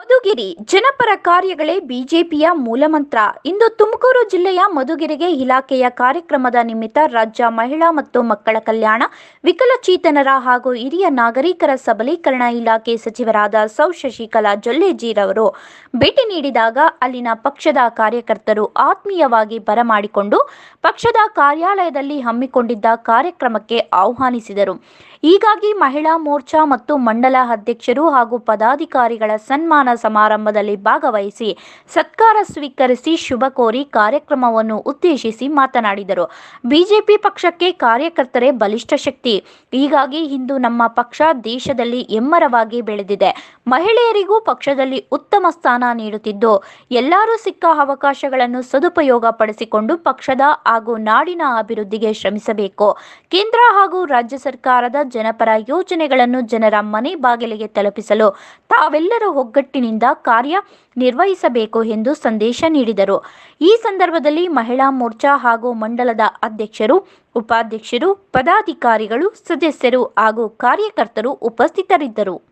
ಮಡಿಕೇರಿ ಜನಪರ ಕಾರ್ಯಗಳೇ ಬಿಜೆಪಿಯ ಮೂಲಮಂತ್ರ. ಇಂದು ತುಮಕೂರು ಜಿಲ್ಲೆಯ ಮಧುಗಿರಿಗೆ ಇಲಾಖೆಯ ಕಾರ್ಯಕ್ರಮದ ನಿಮಿತ್ತ ರಾಜ್ಯ ಮಹಿಳಾ ಮತ್ತು ಮಕ್ಕಳ ಕಲ್ಯಾಣ, ವಿಕಲಚೇತನರ ಹಾಗೂ ಹಿರಿಯ ನಾಗರಿಕರ ಸಬಲೀಕರಣ ಇಲಾಖೆ ಸಚಿವರಾದ ಸೌ ಶಶಿಕಲಾ ಜೊಲ್ಲೆಜೀರವರು ಭೇಟಿ ನೀಡಿದಾಗ ಅಲ್ಲಿನ ಪಕ್ಷದ ಕಾರ್ಯಕರ್ತರು ಆತ್ಮೀಯವಾಗಿ ಬರಮಾಡಿಕೊಂಡು ಪಕ್ಷದ ಕಾರ್ಯಾಲಯದಲ್ಲಿ ಹಮ್ಮಿಕೊಂಡಿದ್ದ ಕಾರ್ಯಕ್ರಮಕ್ಕೆ ಆಹ್ವಾನಿಸಿದರು. ಹೀಗಾಗಿ ಮಹಿಳಾ ಮೋರ್ಚಾ ಮತ್ತು ಮಂಡಲ ಅಧ್ಯಕ್ಷರು ಪದಾಧಿಕಾರಿಗಳ ಸನ್ಮಾನ ಸಮಾರಂಭದಲ್ಲಿ ಭಾಗವಹಿಸಿ ಸತ್ಕಾರ ಸ್ವೀಕರಿಸಿ ಶುಭ ಕೋರಿ ಕಾರ್ಯಕ್ರಮವನ್ನು ಉದ್ದೇಶಿಸಿ ಮಾತನಾಡಿದರು. ಬಿಜೆಪಿ ಪಕ್ಷಕ್ಕೆ ಕಾರ್ಯಕರ್ತರೇ ಬಲಿಷ್ಠ ಶಕ್ತಿ. ಹೀಗಾಗಿ ಇಂದು ನಮ್ಮ ಪಕ್ಷ ದೇಶದಲ್ಲಿ ಎಮ್ಮರವಾಗಿ ಬೆಳೆದಿದೆ. ಮಹಿಳೆಯರಿಗೂ ಪಕ್ಷದಲ್ಲಿ ಉತ್ತಮ ಸ್ಥಾನ ನೀಡುತ್ತಿದ್ದು, ಎಲ್ಲರೂ ಸಿಕ್ಕ ಅವಕಾಶಗಳನ್ನು ಸದುಪಯೋಗ ಪಡಿಸಿಕೊಂಡು ಪಕ್ಷದ ಹಾಗೂ ನಾಡಿನ ಅಭಿವೃದ್ಧಿಗೆ ಶ್ರಮಿಸಬೇಕು. ಕೇಂದ್ರ ಹಾಗೂ ರಾಜ್ಯ ಸರ್ಕಾರದ ಜನಪರ ಯೋಜನೆಗಳನ್ನು ಜನರ ಮನೆ ಬಾಗಿಲಿಗೆ ತಲುಪಿಸಲು ತಾವೆಲ್ಲರೂ ಒಗ್ಗಟ್ಟಿನಿಂದ ಕಾರ್ಯ ನಿರ್ವಹಿಸಬೇಕು ಎಂದು ಸಂದೇಶ ನೀಡಿದರು. ಈ ಸಂದರ್ಭದಲ್ಲಿ ಮಹಿಳಾ ಮೋರ್ಚಾ ಹಾಗೂ ಮಂಡಲದ ಅಧ್ಯಕ್ಷರು, ಉಪಾಧ್ಯಕ್ಷರು, ಪದಾಧಿಕಾರಿಗಳು, ಸದಸ್ಯರು ಹಾಗೂ ಕಾರ್ಯಕರ್ತರು ಉಪಸ್ಥಿತರಿದ್ದರು.